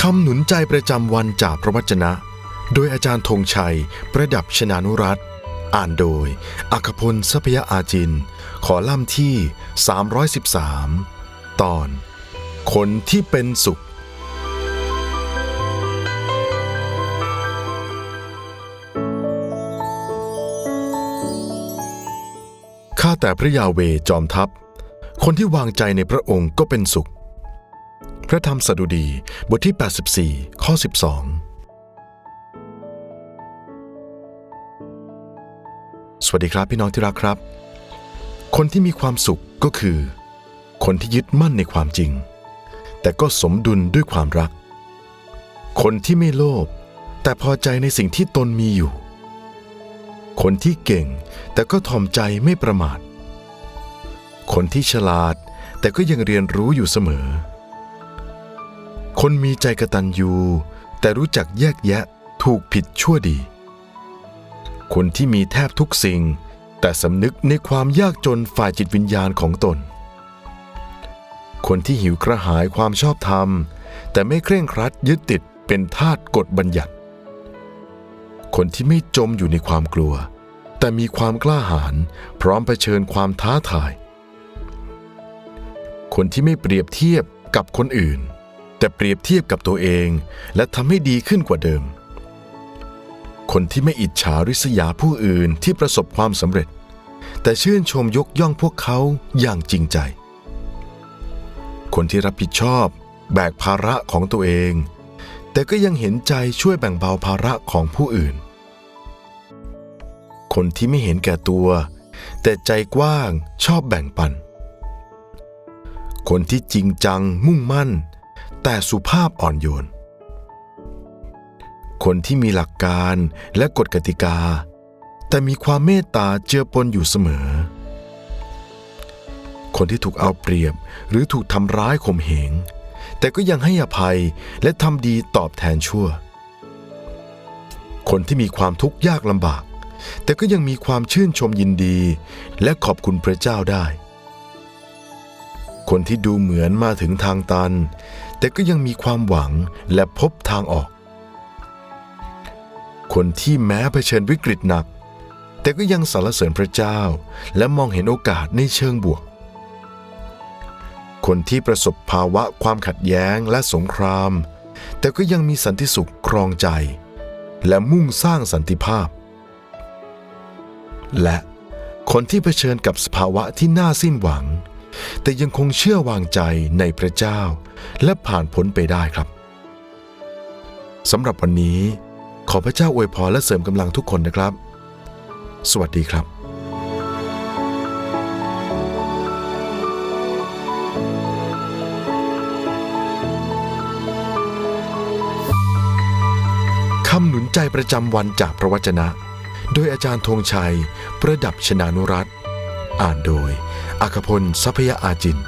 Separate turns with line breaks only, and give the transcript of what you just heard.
คำหนุนใจประจำวันจากพระวจนะ โดยอาจารย์ธงชัย ประดับชนานุรัตอ่านโดย อัคพลทรัพยอาจิน ขอล่ำที่ 313 ตอน คนที่เป็นสุข ข้าแต่พระยาเวจอมทัพ คนที่วางใจในพระองค์ก็เป็นสุข ระธรรมสดุดีบทที่ 84 ข้อ 12 สวัสดีครับพี่น้องที่รักครับ คนที่มีความสุขก็คือ คนที่ยึดมั่นในความจริง แต่ก็สมดุลด้วยความรัก คนที่ไม่โลภแต่พอใจในสิ่งที่ตนมีอยู่ คนที่เก่งแต่ก็ถ่อมใจไม่ประมาท คนที่ฉลาดแต่ก็ยังเรียนรู้อยู่เสมอ คนมีใจกระตันยูแต่รู้จักแยกแยะถูกผิดชั่วดี คนที่มีแทบทุกสิ่ง แต่สำนึกในความยากจนฝ่ายจิตวิญญาณของตน คนที่หิวกระหายความชอบธรรม แต่ไม่เคร่งครัดยึดติดเป็นทาสกฎบัญญัติ คนที่ไม่จมอยู่ในความกลัว แต่มีความกล้าหาญพร้อมเผชิญความท้าทาย คนที่ไม่เปรียบเทียบกับคนอื่น แต่เปรียบเทียบกับตัวเอง และทำให้ดีขึ้นกว่าเดิม คนที่ไม่อิจฉาริษยาผู้อื่นที่ประสบความสำเร็จ แต่ชื่นชมยกย่องพวกเขาอย่างจริงใจ คนที่รับผิดชอบแบกภาระของตัวเอง แต่ก็ยังเห็นใจช่วยแบ่งเบาภาระของผู้อื่น คนที่ไม่เห็นแก่ตัว แต่ใจกว้างชอบแบ่งปัน คนที่จริงจังมุ่งมั่น แต่สุภาพอ่อนโยน คนที่มีหลักการและกฎกติกา แต่มีความเมตตาเจือปนอยู่เสมอ คนที่ถูกเอาเปรียบหรือถูกทำร้ายข่มเหง แต่ก็ยังให้อภัยและทำดีตอบแทนชั่ว คนที่มีความทุกข์ยากลำบาก แต่ก็ยังมีความชื่นชมยินดี และขอบคุณพระเจ้าได้คนที่ดูเหมือนมาถึงทางตัน แต่ก็ยังมีความหวังและพบทางออก คนที่แม้เผชิญวิกฤตหนัก แต่ก็ยังสรรเสริญพระเจ้า และมองเห็นโอกาสในเชิงบวก คนที่ประสบภาวะความขัดแย้งและสงคราม แต่ก็ยังมีสันติสุขครองใจ และมุ่งสร้างสันติภาพ และคนที่เผชิญกับสภาวะที่น่าสิ้นหวัง แต่ยังคงเชื่อวางใจในพระเจ้า และผ่านพ้นไปได้ครับสำหรับวันนี้ ขอพระเจ้าอวยพรและเสริมกำลังทุกคนนะครับ สวัสดีครับคำหนุนใจประจำวันจากพระวจนะ โดยอาจารย์ธงชัย ประดับชนานุรัตน์ อ่านโดยอัคพลทรัพยาอาจิน